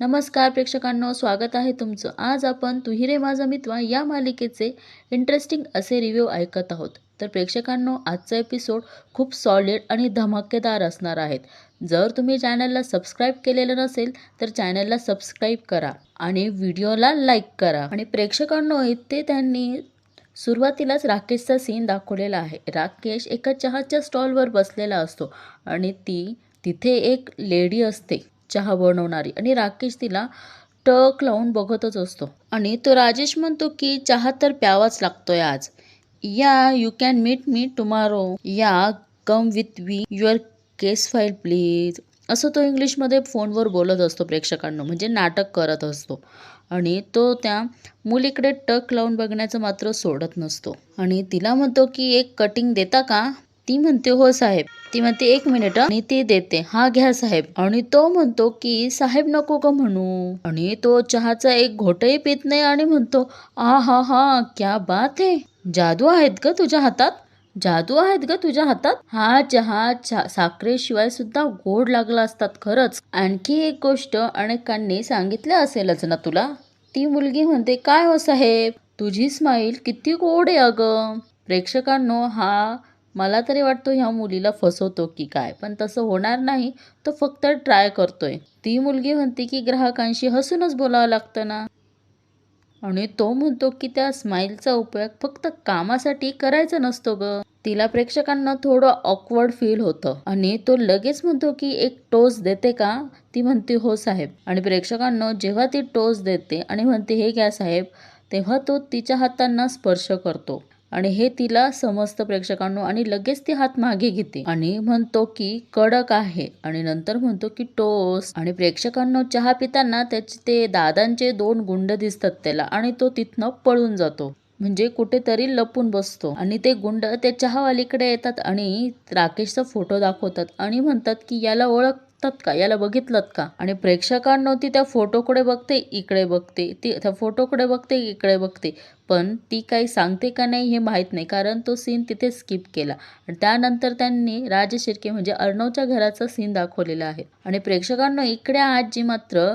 नमस्कार प्रेक्षकांनो स्वागत आहे तुमचं. आज आपण तुहिरे रे माझा मित्र या मालिकेचे इंटरेस्टिंग असे रिव्ह्यू ऐकत आहोत. तर प्रेक्षकांनो आजचा एपिसोड खूप सॉलिड आणि धमाकेदार असणार आहेत. जर तुम्ही चॅनलला सबस्क्राईब केलेलं नसेल तर चॅनलला सबस्क्राईब करा आणि व्हिडिओला लाईक करा. आणि प्रेक्षकांनो इथे त्यांनी सुरुवातीलाच राकेशचा सीन दाखवलेला आहे. राकेश एका चहाच्या स्टॉलवर बसलेला असतो आणि ती तिथे एक लेडी असते. चहा बनवणारी. आणि राकेश तिला टक लावून बघतच असतो. आणि तो राजेश म्हणतो की चहा तर प्यावाच लागतोय आज. Yeah you can meet me tomorrow yeah come with we your case file please असं तो इंग्लिशमध्ये फोनवर बोलत असतो प्रेक्षकांना. म्हणजे नाटक करत असतो. आणि तो त्या मुलीकडे टक लावून बघण्याचं मात्र सोडत नसतो. आणि तिला म्हणतो की एक कटिंग देता का? ती म्हणते हो साहेब. ती म्हणते एक मिनिट आणि ती देते. हा घ्या साहेब. आणि तो म्हणतो की साहेब नको का म्हणू. आणि तो चहाचा एक घोटही पित नाही आणि म्हणतो आ हा हा क्या बात आहे जादू आहेत का तुझ्या हातात? जादू आहेत ग तुझ्या हातात? हा चहा साखरेशिवाय सुद्धा गोड लागला असतात खरंच. आणखी एक गोष्ट अनेकांनी सांगितलं असेलच ना तुला? ती मुलगी म्हणते काय हो साहेब? तुझी स्माईल किती गोड आहे अगं. प्रेक्षकांनो हा मला तरी वाटतो ह्या मुलीला फसवतो की काय पण तसं होणार नाही तो फक्त ट्राय करतोय. ती मुलगी म्हणते की ग्राहकांशी हसूनच बोलावं लागतं ना. आणि तो म्हणतो की त्या स्माईलचा उपयोग फक्त कामासाठी करायचा नसतो ग. तिला प्रेक्षकांना थोडं ऑकवर्ड फील होतं. आणि तो लगेच म्हणतो की एक टोस देते का? ती म्हणते हो साहेब. आणि प्रेक्षकांना जेव्हा ती टोस देते आणि म्हणते हे घ्या साहेब तेव्हा तो तिच्या हातांना स्पर्श करतो. आणि हे तिला समजतं प्रेक्षकांनो आणि लगेच ती हात मागे घेते आणि म्हणतो की कडक आहे. आणि नंतर म्हणतो की टोस. आणि प्रेक्षकांनो चहा पिताना त्याचे ते दादांचे दोन गुंड दिसतात त्याला आणि तो तिथनं पळून जातो. म्हणजे कुठेतरी लपून बसतो. आणि ते गुंड ते चहावालीकडे येतात आणि राकेशचा फोटो दाखवतात आणि म्हणतात की याला ओळख बघतात का? याला बघितलं का? आणि प्रेक्षकांनो ती त्या फोटोकडे बघते इकडे बघते ती त्या फोटोकडे बघते इकडे बघते. पण ती काही सांगते का नाही हे माहीत नाही कारण तो सीन तिथे स्किप केला. आणि त्यानंतर त्यांनी राज शिर्के म्हणजे अर्णवच्या घराचा सीन दाखवलेला आहे. आणि प्रेक्षकांना इकडे आजी मात्र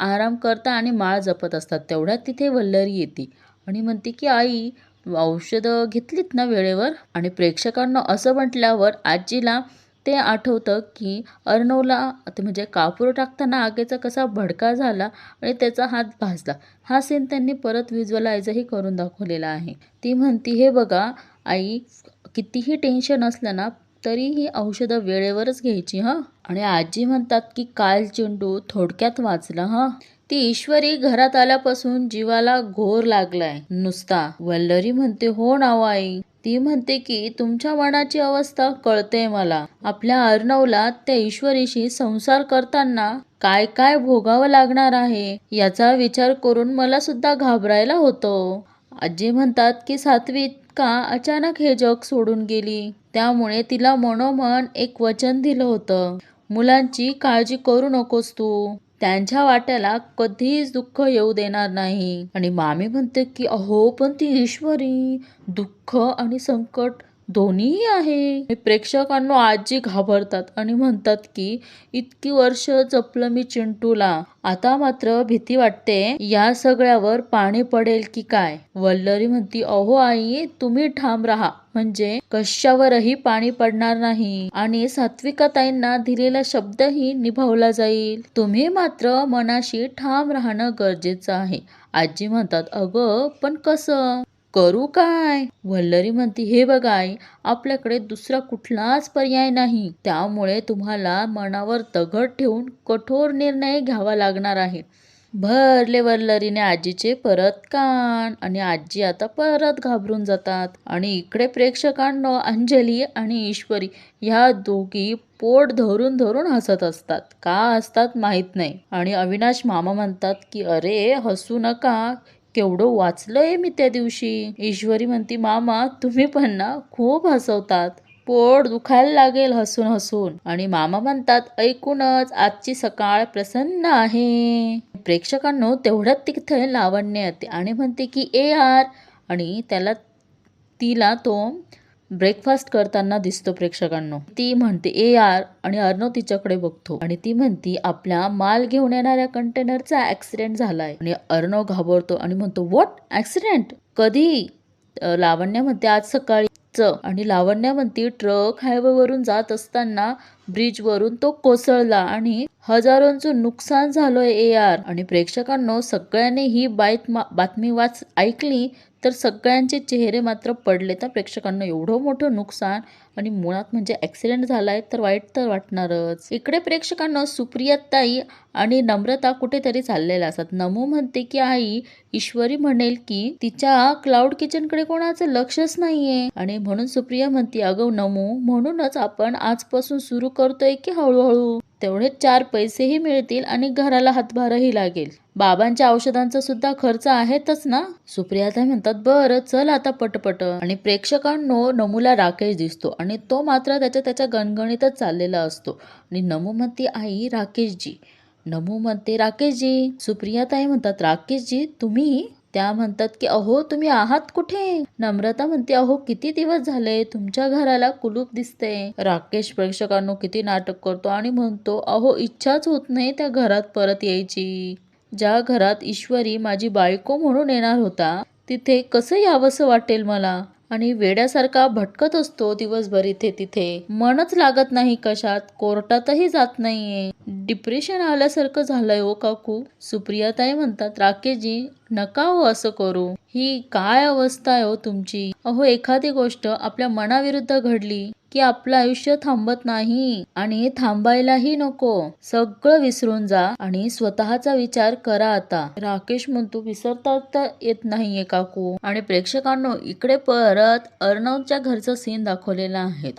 आराम करता आणि माळ जपत असतात. तेवढ्यात तिथे वल्लरी येते. आणि म्हणते की आई औषधं घेतलीत ना वेळेवर? आणि प्रेक्षकांना असं म्हटल्यावर आजीला ते आठवतं की अर्णवला ते म्हणजे कापूर टाकताना आगेचा कसा भडका झाला आणि त्याचा हात भाजला. हा सीन त्यांनी परत व्हिज्युअलाइजही करून दाखवलेला आहे. ती म्हणती हे बघा आई कितीही टेन्शन असलं ना तरीही औषधं वेळेवरच घ्यायची हं? आणि आजी म्हणतात की काल चेंडू थोडक्यात वाचला हं? ती ईश्वरी घरात आल्यापासून जीवाला घोर लागलाय नुसता. वल्लरी म्हणते हो नाव आई. ती म्हणते की तुमच्या मनाची अवस्था कळते मला. आपल्या अर्णवला त्या ईश्वरीशी संसार करताना काय काय भोगावं लागणार आहे याचा विचार करून मला सुद्धा घाबरायला होतं. आजी म्हणतात की सात्विक का अचानक हे जग सोडून गेली. त्यामुळे तिला मनोमन एक वचन दिलं होतं. मुलांची काळजी करू नकोस तू. त्यांच्या वाट्याला कधीच दुःख येऊ देणार नाही. आणि मामी म्हणते की अहो पण ती ईश्वरी दुःख आणि संकट दोन्हीही आहे. प्रेक्षकांना आजी घाबरतात आणि म्हणतात की इतकी वर्ष जपलं मी चिंटूला. आता मात्र भीती वाटते. या सगळ्यावर पाणी पडेल की काय? वल्लरी म्हणती अहो आई तुम्ही ठाम राहा. म्हणजे कशावरही पाणी पडणार नाही. आणि सात्विकाताईंना दिलेला शब्दही निभावला जाईल. तुम्ही मात्र मनाशी ठाम राहणं गरजेचं आहे. आजी म्हणतात अगं पण कसं? करू काय? वल्लरी म्हणती हे बघा आई आपल्याकडे दुसरा कुठलाच पर्याय नाही. त्यामुळे तुम्हाला मनावर दगड ठेवून कठोर निर्णय घ्यावा लागणार आहे. भरले वल्लरीने आजीचे परत कान आणि आजी आता परत घाबरून जातात. आणि इकडे प्रेक्षकांनो अंजली आणि ईश्वरी ह्या दोघी पोट धरून धरून हसत असतात. का असतात माहीत नाही. आणि अविनाश मामा म्हणतात की अरे हसू नका. केवढं वाचलंय मी त्या दिवशी. ईश्वरी म्हणती मामा तुम्ही पण ना खूप हसवतात. पोट दुखायला लागेल हसून हसून. आणि मामा म्हणतात ऐकूनच आजची सकाळ प्रसन्न आहे. प्रेक्षकांनो तेवढ्यात तिथे लावण्य येते आणि म्हणते की ए आर आणि त्याला तिला तो ब्रेकफास्ट करताना दिसतो प्रेक्षकांनो. ती म्हणते ए आर आणि अर्णव तिच्याकडे बघतो. आणि ती म्हणती आपल्या माल घेऊन येणाऱ्या कंटेनरचा ऍक्सिडेंट झालाय. आणि अर्णव घाबरतो आणि म्हणतो व्हॉट ऍक्सिडेंट कधी? लावण्या लावण्य म्हणते आज सकाळी च आणि लावण्य म्हणती ट्रक हायवे वरून जात असताना ब्रिज वरून तो कोसळला आणि हजारोंचं नुकसान झालंय ए आर आणि प्रेक्षकांनो सगळ्यांनी ही बाईत बातमी वाच ऐकली तर सगळ्यांचे चेहरे मात्र पडले. तर प्रेक्षकांना एवढं मोठं नुकसान आणि मुळात म्हणजे ऍक्सिडेंट झालाय तर वाईट तर वाटणारच. इकडे प्रेक्षकांना सुप्रिया ताई आणि नम्रता कुठेतरी चाललेल्या असतात. नमू म्हणते की आई ईश्वरी म्हणेल की तिच्या क्लाउड किचनकडे कोणाचं लक्षच नाहीये. आणि म्हणून सुप्रिया म्हणते अगं नमू म्हणूनच आपण आजपासून सुरू करतोय की हळूहळू? तेवढे चार पैसेही मिळतील आणि घराला हातभारही लागेल. बाबांच्या औषधांचा सुद्धा खर्च आहेतच ना? सुप्रियाताई म्हणतात बरं चल आता पटपट. आणि प्रेक्षकांनो नमूला राकेश दिसतो आणि तो मात्र त्याच्या त्याच्या गणगणीतच चाललेला असतो. आणि नमू म्हणते आई राकेशजी. नमू म्हणते राकेशजी. सुप्रियाताई म्हणतात राकेशजी तुम्ही त्या म्हणतात की अहो तुम्ही आहात कुठे? नम्रता म्हणते अहो किती दिवस झाले? तुमच्या घराला कुलूप दिसते. राकेश प्रेक्षकांनो किती नाटक करतो आणि म्हणतो अहो इच्छाच होत नाही त्या घरात परत यायची. ज्या घरात ईश्वरी माझी बायको म्हणून येणार होता तिथे कसं यावंसं वाटेल मला? आणि वेड्यासारखा भटकत असतो दिवसभर इथे तिथे. मनच लागत नाही कशात कोर्टातही जात नाहीये. डिप्रेशन आल्यासारखं झालंय ओ काकू. सुप्रियाताई म्हणतात राकेशजी नका हो असं करू. ही काय अवस्था आहे हो तुमची? अहो एखादी गोष्ट आपल्या मनाविरुद्ध घडली. की आपलं आयुष्य थांबत नाही आणि थांबायलाही नको. सगळं विसरून जा आणि स्वतःचा विचार करा आता. राकेश म्हणतो विसरता तर येत नाहीये काकू. आणि प्रेक्षकांनो इकडे परत अर्णवच्या घरचं सीन दाखवलेलं आहे.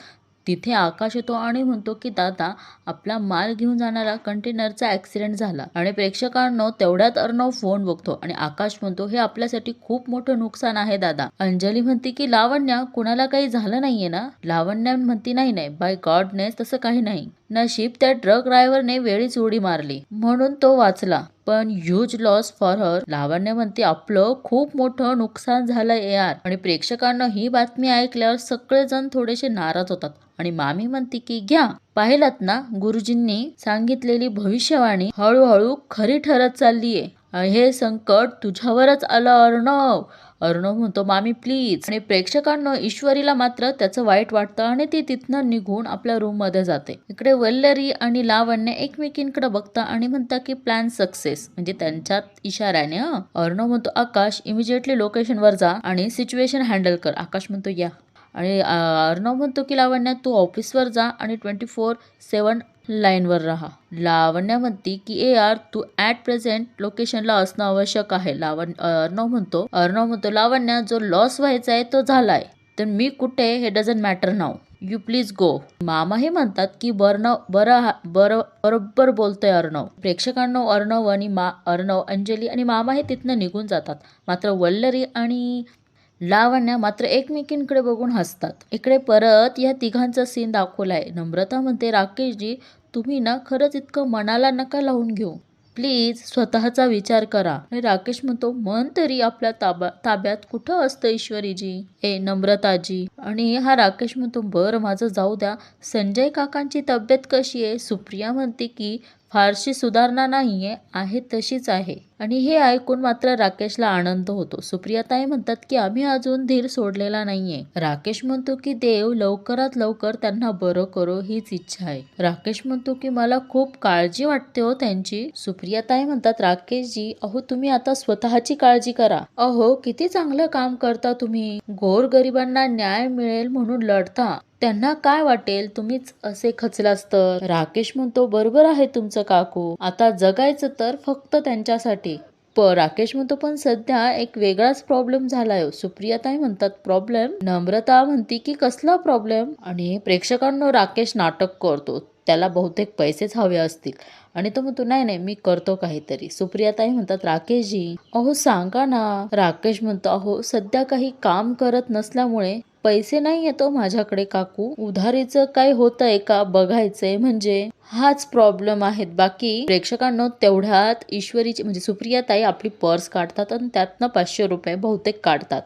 तिथे आकाश येतो आणि म्हणतो की दादा आपला माल घेऊन जाणारा कंटेनरचा ऍक्सिडेंट झाला. आणि प्रेक्षकांनो तेवढ्यात अर्णव फोन बघतो आणि आकाश म्हणतो हे आपल्यासाठी खूप मोठं नुकसान आहे दादा. अंजली म्हणते की लावण्या कुणाला काही झालं नाहीये ना? लावण्या म्हणती नाही नाही बाय गॉडनेस तसं काही नाही. नशीब त्या ट्रक ड्रायव्हरने वेळीच उडी मारली. म्हणून तो वाचला. पण huge loss for her Lavanya म्हणते आपलं खूप मोठं नुकसान झालं यार आणि प्रेक्षकांना ही बातमी ऐकल्यावर सगळेजण थोडेसे नाराज होतात. आणि मामी म्हणते की घ्या पाहिलात ना गुरुजींनी सांगितलेली भविष्यवाणी. हळूहळू खरी ठरत चाललीये. हे संकट तुझ्यावरच आलं अर्णव. अर्णव म्हणतो मामी प्लीज आणि प्रेक्षकांना ईश्वरीला मात्र त्याचं वाईट वाटतं आणि ती तिथनं निघून आपल्या रूममध्ये जाते. इकडे वल्लरी आणि लावण्य एकमेकींकडे बघता आणि म्हणता की प्लॅन सक्सेस म्हणजे त्यांच्यात इशाऱ्याने हं. अर्णव म्हणतो आकाश इमिजिएटली लोकेशन वर जा आणि सिच्युएशन हँडल कर. आकाश म्हणतो या. आणि अर्णव म्हणतो की लावण्या तू ऑफिसवर जा आणि ट्वेंटी फोर सेवन लाईनवर राहा. लावण्या म्हणते की ए आर तू ऍट प्रेझेंट लोकेशनला असणं आवश्यक आहे. लावण अर्णव म्हणतो अर्णव म्हणतो लावण्या जो लॉस व्हायचा आहे तो झालाय. तर मी कुठे हे doesn't matter now you please go मामा हे म्हणतात की बर्णव बरं बरं बरोबर बोलतोय अर्णव. प्रेक्षकांना अर्णव आणि मा अर्णव अंजली आणि मामा हे तिथनं निघून जातात. मात्र वल्लरी आणि लावण्या मात्र एकमेकींकडे बघून हसतात. इकडे परत या तिघांचा सीन दाखवलाय. नम्रता म्हणते राकेशजी तुम्ही ना खरंच इतकं मनाला नका लावून घेऊ. प्लीज स्वतःचा विचार करा. आणि राकेश म्हणतो मन तरी आपल्या ताबा ताब्यात कुठं असतं ईश्वरीजी? ए नम्रताजी. आणि हा राकेश म्हणतो बरं माझं जाऊ द्या. संजय काकांची तब्येत कशी आहे? सुप्रिया म्हणते की फारशी सुधारणा नाहीये आहे तशीच आहे. आणि हे ऐकून मात्र राकेशला आनंद होतो. सुप्रियाताई म्हणतात की आम्ही अजून धीर सोडलेला नाहीये. राकेश म्हणतो की देव लवकरात लवकर त्यांना बरं करो हीच इच्छा आहे. राकेश म्हणतो की मला खूप काळजी वाटते हो त्यांची. सुप्रियाताई म्हणतात राकेशजी अहो तुम्ही आता स्वतःची काळजी करा. अहो किती चांगलं काम करता तुम्ही. गोर गरिबांना न्याय मिळेल म्हणून लढता. त्यांना काय वाटेल? तुम्हीच असे खचलास तर? राकेश म्हणतो बरोबर आहे तुमचं काकू. आता जगायचं तर फक्त त्यांच्यासाठी. प राकेश म्हणतो पण सध्या एक वेगळाच प्रॉब्लेम झालाय. सुप्रियाताई म्हणतात प्रॉब्लेम नम्रता म्हणती की कसला प्रॉब्लेम आणि प्रेक्षकांना राकेश नाटक करतो. त्याला बहुतेक पैसेच हवे असतील. आणि तो म्हणतो नाही नाही मी करतो काहीतरी. सुप्रियाताई म्हणतात राकेशजी अहो सांगा ना. राकेश म्हणतो अहो सध्या काही काम करत नसल्यामुळे पैसे नाही येतो माझ्याकडे काकू. उधारीचं काय होतंय का बघायचंय म्हणजे? हाच प्रॉब्लेम आहेत. बाकी प्रेक्षकांना तेवढ्यात ईश्वरीची म्हणजे सुप्रिया ताई आपली पर्स काढतात आणि त्यातनं पाचशे रुपये बहुतेक काढतात.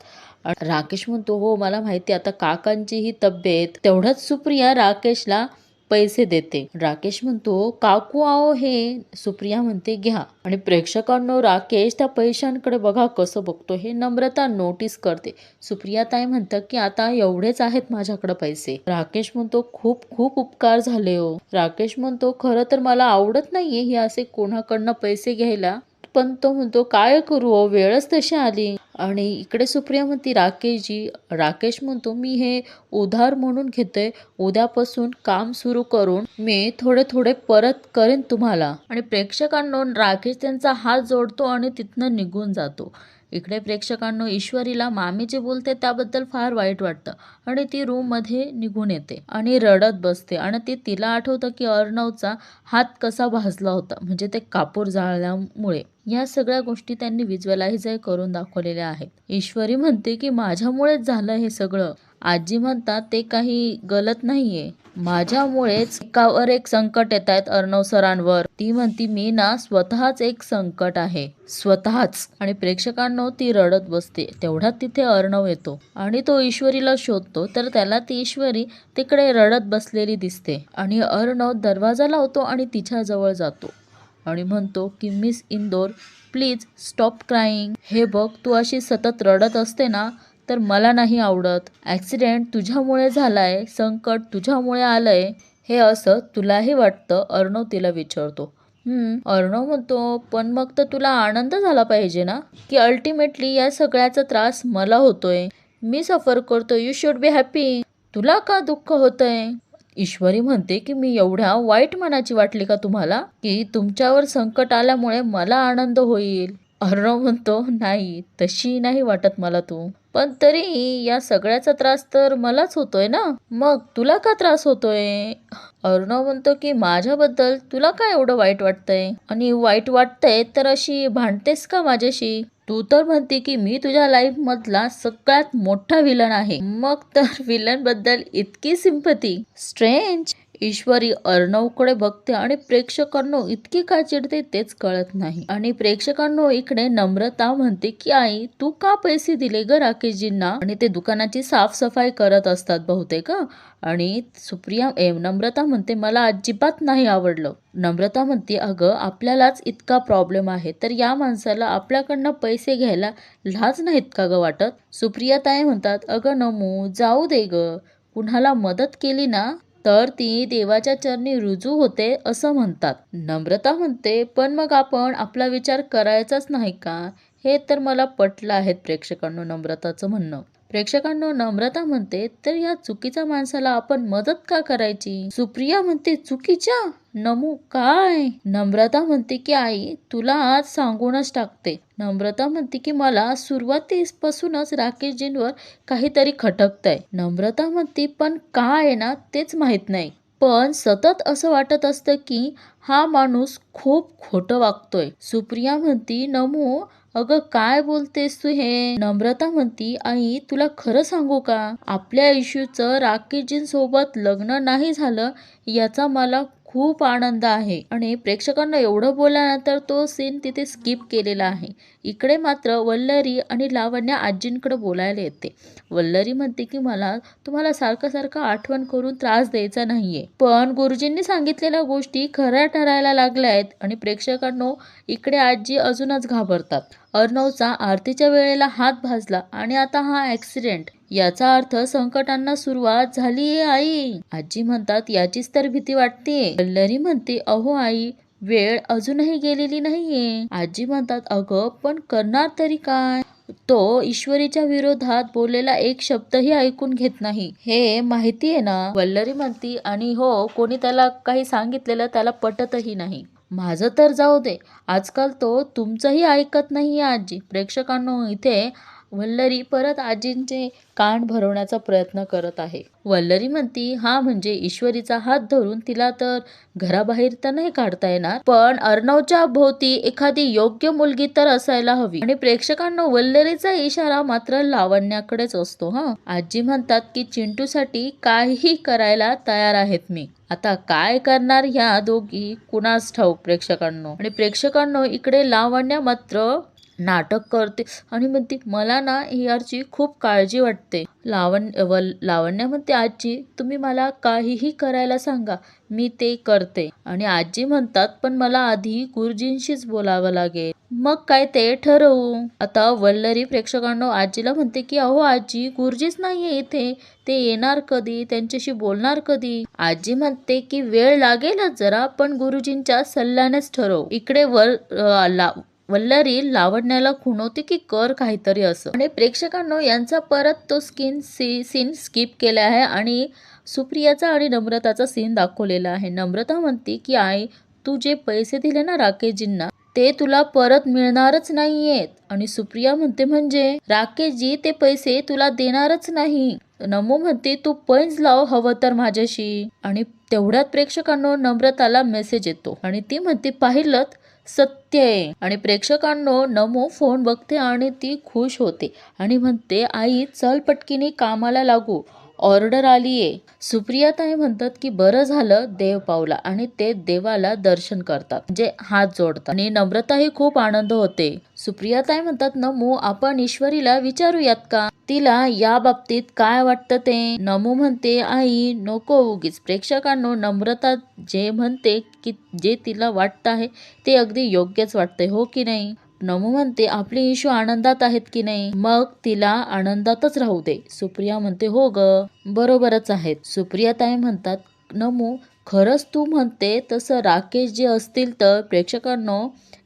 राकेश म्हणतो हो मला माहिती आता काकांची ही तब्येत. तेवढ्याच सुप्रिया राकेशला पैसे देते. राकेश म्हणतो काकू आओ हे. सुप्रिया म्हणते घ्या. आणि प्रेक्षकांनो राकेश त्या पैशांकडे बघा कसं बघतो. हे नम्रता नोटीस करते. सुप्रिया ताई म्हणतात की आता एवढेच आहेत माझ्याकडे पैसे. राकेश म्हणतो खूप खूप उपकार झाले हो. राकेश म्हणतो खरं तर मला आवडत नाहीये हे असे कोणाकडनं पैसे घ्यायला. पण तो म्हणतो काय करू हो, वेळच तशी आली. आणि इकडे सुप्रिया म्हणते राकेशजी राकेश म्हणतो मी हे उधार म्हणून घेतोय उद्यापासून काम सुरू करून मी थोडे थोडे परत करेन तुम्हाला. आणि प्रेक्षकांना राकेश त्यांचा हात जोडतो आणि तिथनं निघून जातो. इकडे प्रेक्षकांनो ईश्वरीला मामी जे बोलते त्याबद्दल फार वाईट वाटतं आणि ती रूममध्ये निघून येते आणि रडत बसते आणि ती तिला आठवतं की अर्णवचा हात कसा भाजला होता म्हणजे ते कापूर जाळल्यामुळे. या सगळ्या गोष्टी त्यांनी व्हिज्युअलाइज करून दाखवलेल्या आहेत. ईश्वरी म्हणते की माझ्यामुळेच झालं हे सगळं. आजी म्हणतात ते काही गलत नाहीये. माझ्यामुळेच एकावर एक संकट येत आहेत अर्णव सरांवर. ती म्हणती मी ना स्वतःच एक संकट आहे. स्वतःच. आणि प्रेक्षकांनो ती रडत बसते. तेवढ्यात तिथे अर्णव येतो आणि तो ईश्वरीला शोधतो. तर त्याला ती ईश्वरी तिकडे रडत बसलेली दिसते आणि अर्णव दरवाजा लावतो आणि तिच्या जवळ जातो आणि म्हणतो की miss Indore please stop crying. हे बघ तू अशी सतत रडत असते ना तर मला नाही आवडत. ॲक्सिडेंट तुझ्यामुळे झालाय संकट तुझ्यामुळे आलंय हे असं तुलाही वाटतं अर्णव तिला विचारतो. हम्म अर्णव म्हणतो पण मग तर तुला आनंद झाला पाहिजे ना? की अल्टिमेटली या सगळ्याचा त्रास मला होतोय. मी सफर करतो यू शुड बी हॅपी तुला का दुःख होतंय? ईश्वरी म्हणते की मी एवढ्या वाईट मनाची वाटली का तुम्हाला? की तुमच्यावर संकट आल्यामुळे मला आनंद होईल. अर्णव म्हणतो नाही तशी नाही वाटत मला तू. पण तरी या सगळ्याचा त्रास तर मलाच होतोय ना? मग तुला का त्रास होतोय? अर्णव म्हणतो की माझ्याबद्दल तुला काय एवढं वाईट वाटतंय? आणि वाईट वाटतंय तर अशी भांडतेस का माझ्याशी? तू तर म्हणते की मी तुझ्या लाईफ मधला सगळ्यात मोठा विलन आहे. मग तर विलनबद्दल इतकी सिंपती स्ट्रेंज ईश्वरी अर्णवकडे बघते आणि प्रेक्षकांनो इतकी का चिडते तेच कळत नाही. आणि प्रेक्षकांनो इकडे नम्रता म्हणते की आई तू का पैसे दिले ग राकेशजींना? आणि ते दुकानाची साफसफाई करत असतात बहुतेक आणि सुप्रिया ए नम्रता म्हणते मला अजिबात नाही आवडलं. नम्रता म्हणते अगं आपल्यालाच इतका प्रॉब्लेम आहे तर या माणसाला आपल्याकडनं पैसे घ्यायला लाज नाहीत का ग वाटत? सुप्रिया ताई म्हणतात अगं नमू जाऊ दे ग. कुणाला मदत केली ना तर ती देवाच्या चरणी रुजू होते असं म्हणतात. नम्रता म्हणते पण मग आपण आपला विचार करायचाच नाही का? हे तर मला पटलं आहेत प्रेक्षकांनो नम्रताचं म्हणणं. प्रेक्षकांनो नम्रता म्हणते तर या चुकीच्या माणसाला आपण मदत का करायची? सुप्रिया म्हणते चुकीच्या? नमू काय? नम्रता म्हणते की आई तुला आज सांगूनच टाकते. नम्रता म्हणते की मला सुरुवातीपासूनच राकेशजींवर काहीतरी खटकतंय. नम्रता म्हणते पण काय आहे ना तेच माहीत नाही. पण सतत असं वाटत असतं की हा माणूस खूप खोटं वागतोय. सुप्रिया म्हणती नमू अगं काय बोलतेस तू हे? नम्रता म्हणती आई तुला खरं सांगू का? आपल्या इश्यूचं राकेशजींसोबत लग्न नाही झालं याचा मला खूप आनंद आहे. आणि प्रेक्षकांना एवढं बोलल्यानंतर तो सीन तिथे स्किप केलेला आहे. इकडे मात्र वल्लरी आणि लावण्य आजींकडे बोलायला येते. वल्लरी म्हणते की मला तुम्हाला सारखं सारखं आठवण करून त्रास द्यायचा नाहीये. पण गुरुजींनी सांगितलेल्या गोष्टी खऱ्या ठरायला लागल्या आहेत आणि प्रेक्षकांनो इकडे आजी अजूनच घाबरतात. अर्णवचा आरतीच्या वेळेला हात भाजला आणि आता हा ॲक्सिडेंट याचा अर्थ संकटांना सुरुवात झालीये आई. आजी म्हणतात याचीच तर भीती वाटते. कल्लरी म्हणते अहो आई वेळ अजूनही गेलेली नाहीये. आजी म्हणतात अगं पण करणार तरी काय? तो ईश्वरीच्या विरोधात बोललेला एक शब्दही ऐकून घेत नाही. हे माहिती आहे ना? वल्लरी म्हणती आणि हो कोणी त्याला काही सांगितलेलं त्याला पटतही नाही. माझं तर जाऊ दे. आजकाल तो तुमचंही ऐकत नाही आजी. प्रेक्षकांनो इथे वल्लरी परत आजींचे कान भरवण्याचा प्रयत्न करत आहे. वल्लरी म्हणती हा म्हणजे ईश्वरीचा हात धरून तिला तर घराबाहेर तर नाही काढता येणार पण अर्णवच्या भोवती एखादी योग्य मुलगी तर असायला हवी. आणि प्रेक्षकांना वल्लरीचा इशारा मात्र लावण्याकडेच असतो हा. आजी म्हणतात की चिंटूसाठी काहीही करायला तयार आहेत मी. आता काय करणार ह्या दोघी? कुणास ठाऊक प्रेक्षकांनो? आणि प्रेक्षकांनो इकडे लावण्य मात्र नाटक करते आणि म्हणते मला ना याची खूप काळजी वाटते. लावण्य व लावण्या म्हणते आजी तुम्ही मला काहीही करायला सांगा मी ते करते. आणि आजी म्हणतात पण मला आधी गुरुजींशीच बोलावं लागेल. मग काय ते ठरवू? आता वल्लरी प्रेक्षकांना आजीला म्हणते की अहो आजी गुरुजीच नाहीये इथे. ते येणार कधी? त्यांच्याशी बोलणार कधी? आजी म्हणते की वेळ लागेलच जरा पण गुरुजींच्या सल्ल्यानेच ठरव. इकडे वर अ, ला वल्लरी लावण्याला खुणवते की कर काहीतरी असं. आणि प्रेक्षकांनो यांचा परत तो स्किन सी सीन स्किप केला आहे आणि सुप्रियाचा आणि नम्रताचा सीन दाखवलेला आहे. नम्रता म्हणते की आई तू जे पैसे दिले ना राकेशजींना ते तुला परत मिळणारच नाहीयेत. आणि सुप्रिया म्हणते म्हणजे राकेशजी ते पैसे तुला देणारच नाही. नमो म्हणते तू पैंज लाव हवं तर माझ्याशी. आणि तेवढ्यात प्रेक्षकांनो नम्रताला मेसेज येतो. आणि ती म्हणते पाहिलं सत्य आहे. आणि प्रेक्षकांनो नमो फोन बघते आणि ती खुश होते. आणि म्हणते आई चल पटकीने कामाला लागू. ऑर्डर आलीये. सुप्रियाताई म्हणतात की बरं झालं देव पावला आणि ते देवाला दर्शन करतात म्हणजे हात जोडतात. आणि नम्रताही खूप आनंद होते. सुप्रियाताई म्हणतात नमू आपण ईश्वरीला विचारूयात का? तिला या बाबतीत काय वाटतं ते? नमू म्हणते आई नको उगीच. प्रेक्षकांनो नम्रता जे म्हणते की जे तिला वाटतं आहे ते अगदी योग्यच वाटतंय हो की नाही? नमू म्हणते आपले इशू आनंदात आहेत की नाही? मग तिला आनंदातच राहू दे. सुप्रिया म्हणते हो ग बरोबरच आहेत. सुप्रिया ताई म्हणतात नमू खरंच तू म्हणते तसं राकेश जे असतील तर प्रेक्षकांनो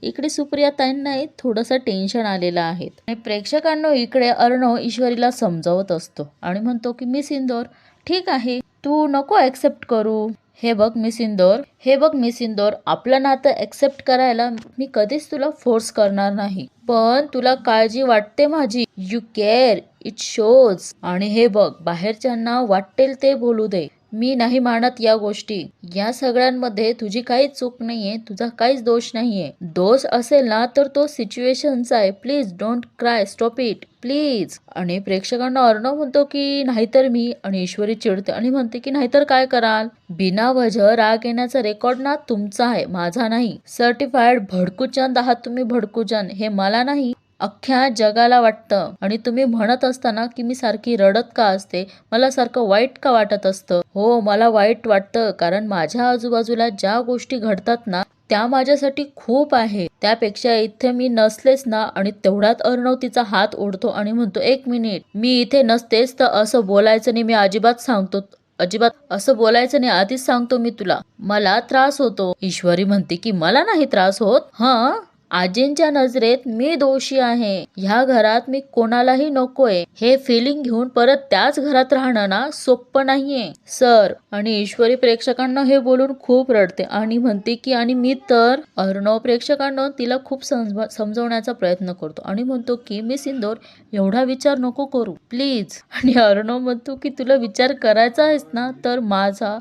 इकडे सुप्रिया ताईंनाही थोडंसं टेन्शन आलेलं आहे. आणि प्रेक्षकांनो इकडे अर्णव ईश्वरीला समजावत असतो आणि म्हणतो की मिस सिंदोर ठीक आहे तू नको ॲक्सेप्ट करू. हे बघ मिस इंदोर हे बघ मिस इंदोर आपलं नातं ॲक्सेप्ट करायला मी कधीच तुला फोर्स करणार नाही. पण तुला काळजी वाटते माझी. यू केअर इट शोज आणि हे बघ बाहेरच्यांना वाटेल ते बोलू दे. मी नाही मानत या गोष्टी. या सगळ्यांमध्ये तुझी काहीच चूक नाहीये तुझा काहीच दोष नाहीये. दोष असेल ना तर तो सिच्युएशनचा आहे. Please don't cry stop it please. आणि प्रेक्षकांना अर्णव म्हणतो की नाहीतर मी आणि ईश्वरी चिडते आणि म्हणते की नाहीतर काय कराल? बिना वजह राग येण्याचा रेकॉर्ड ना तुमचा आहे माझा नाही. सर्टिफाईड भडकूचंद आहात तुम्ही भडकूचंद. हे मला नाही. अख्ख्या जगाला वाटतं. आणि तुम्ही म्हणत असताना की मी सारखी रडत का असते? मला सारखं वाईट का वाटत असतं? हो मला वाईट वाटतं. कारण माझ्या आजूबाजूला ज्या गोष्टी घडतात ना त्या माझ्यासाठी खूप आहे. त्यापेक्षा इथे मी नसलेच ना आणि तेवढ्यात अर्णव तिचा हात ओढतो आणि म्हणतो एक मिनिट मी इथे नसतेच तर असं बोलायचं नाही मी अजिबात सांगतो अजिबात असं बोलायचं नाही आधीच सांगतो मी तुला. मला त्रास होतो. ईश्वरी म्हणते की मला नाही त्रास होत? हा? आजींच्या नजरेत मी दोषी आहे. ह्या घरात मी कोणालाही नकोय. हे फिलिंग घेऊन परत त्याच घरात राहणं ना सोपं नाहीये. सर आणि ईश्वरी प्रेक्षकांना हे बोलून खूप रडते आणि म्हणते की आणि मी तर अर्णव प्रेक्षकांना तिला खूप समज समजवण्याचा प्रयत्न करतो आणि म्हणतो की मी सिंदोर एवढा विचार नको करू. प्लीज. आणि अर्णव म्हणतो की तुला विचार करायचा आहेस ना तर माझा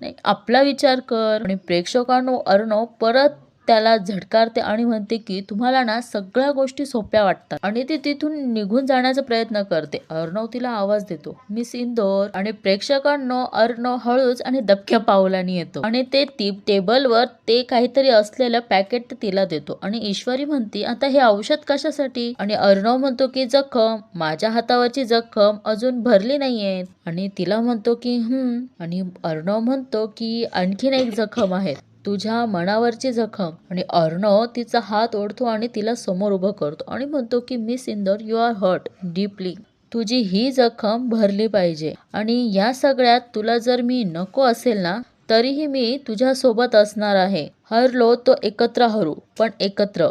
नाही आपला विचार कर. आणि प्रेक्षकांनो अर्णव परत त्याला झटकारते आणि म्हणते की तुम्हाला ना सगळ्या गोष्टी सोप्या वाटतात. आणि ती तिथून निघून जाण्याचा प्रयत्न करते. अर्णव तिला आवाज देतो. मिस इंदोर आणि प्रेक्षकांनो अर्णव हळूच आणि दबक्या पावलाने येतो. आणि ते ती टेबलवर ते काहीतरी असलेलं पॅकेट तिला देतो. आणि ईश्वरी म्हणते आता हे औषध कशासाठी? आणि अर्णव म्हणतो की जखम. माझ्या हातावरची जखम अजून भरली नाहीये. आणि तिला म्हणतो की हम्म. आणि अर्णव म्हणतो की आणखीन एक जखम आहे. तुझ्या मनावरची जखम आणि अर्णव तिचा हात ओढतो आणि तिला समोर उभं करतो. आणि म्हणतो की miss Indore you are hurt deeply. तुझी ही जखम भरली पाहिजे. आणि या सगळ्यात तुला जर मी नको असेल ना तरीही मी तुझ्यासोबत असणार आहे. हरलो तो एकत्र हरू पण एकत्र.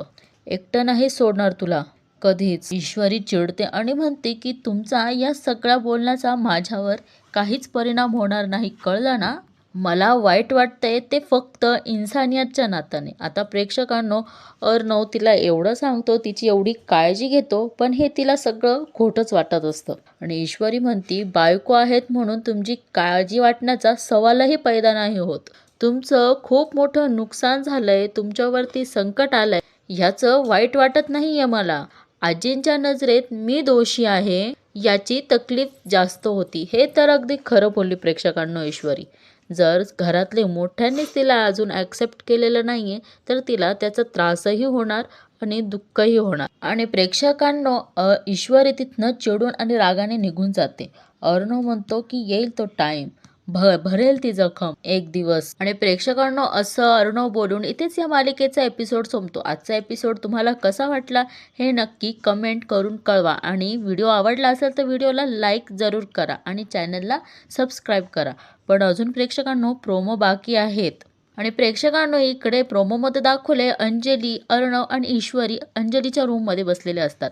एकटं नाही सोडणार तुला. कधीच. ईश्वरी चिडते आणि म्हणते की तुमचा या सगळ्या बोलण्याचा माझ्यावर काहीच परिणाम होणार नाही. कळलं ना? मला वाईट वाटतंय ते फक्त इन्सानियतच्या नात्याने. आता प्रेक्षकांनो अर्णव तिला एवढं सांगतो तिची एवढी काळजी घेतो पण हे तिला सगळं खोटंच वाटत असतं. आणि ईश्वरी म्हणती बायको आहेत म्हणून तुमची काळजी वाटण्याचा सवालही पैदा नाही होत. तुमचं खूप मोठं नुकसान झालंय तुमच्यावरती संकट आलंय. ह्याचं वाईट वाटत नाहीये मला. आजींच्या नजरेत मी दोषी आहे याची तकलीफ जास्त होती. हे तर अगदी खरं बोलली प्रेक्षकांनो ईश्वरी. जर घरातले मोठ्यांनीच तिला अजून ॲक्सेप्ट केलेलं नाहीये तर तिला त्याचा त्रासही होणार आणि दुःखही होणार. आणि प्रेक्षकांनो अ, ईश्वरी तिथनं चिडून आणि रागाने निघून जाते. अर्णव म्हणतो की येईल तो टाइम भर भरेल ती जखम एक दिवस. आणि प्रेक्षकांनो असं अर्णव बोलून इथेच या मालिकेचा एपिसोड संपतो. आजचा एपिसोड तुम्हाला कसा वाटला हे नक्की कमेंट करून कळवा. आणि व्हिडिओ आवडला असेल तर व्हिडिओला लाईक जरूर करा आणि चॅनलला सबस्क्राईब करा. पण अजून प्रेक्षकांनो प्रोमो बाकी आहेत. आणि प्रेक्षकांनो इकडे प्रोमोमध्ये दाखवले अंजली अर्णव आणि ईश्वरी अंजलीच्या रूममध्ये बसलेले असतात.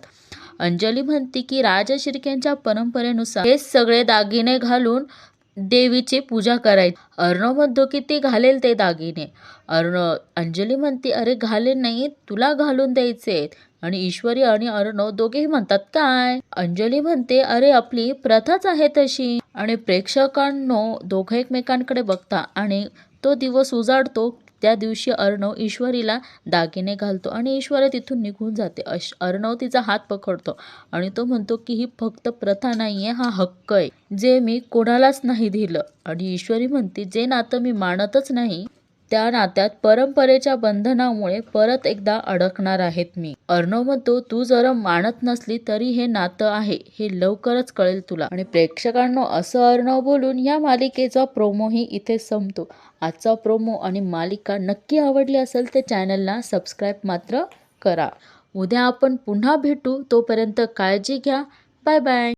अंजली म्हणते की राजा शिर्केंच्या परंपरेनुसार हे सगळे दागिने घालून देवीची पूजा करायची. अर्णव म्हणतो की ती घालेल ते दागिने. अर्णव अंजली म्हणते अरे घालेल नाही तुला घालून द्यायचे आणि ईश्वरी आणि अर्णव दोघेही म्हणतात काय? अंजली म्हणते अरे आपली प्रथाच आहे तशी. आणि प्रेक्षकांनो दोघे एकमेकांकडे बघता आणि तो दिवस उजाडतो त्या दिवशी अर्णव ईश्वरीला दागिने घालतो आणि ईश्वरी तिथून निघून जाते. अश अर्णव तिचा हात पकडतो आणि तो म्हणतो की ही फक्त प्रथा नाही आहे हा हक्क आहे. जे मी कोणालाच नाही दिलं. आणि ईश्वरी म्हणते जे नातं मी मानतच नाही त्या नात्यात परंपरेच्या बंधनामुळे परत एकदा अडकणार आहेत मी. अर्णव म्हणतो तू जर मानत नसली तरी हे नातं आहे हे लवकरच कळेल तुला. आणि प्रेक्षकांनो असं अर्णव बोलून या मालिकेचा प्रोमोही इथे संपतो. आजचा प्रोमो आणि मालिका नक्की आवडली असेल तर चॅनलला सबस्क्राईब मात्र करा. उद्या आपण पुन्हा भेटू. तोपर्यंत काळजी घ्या. Bye bye.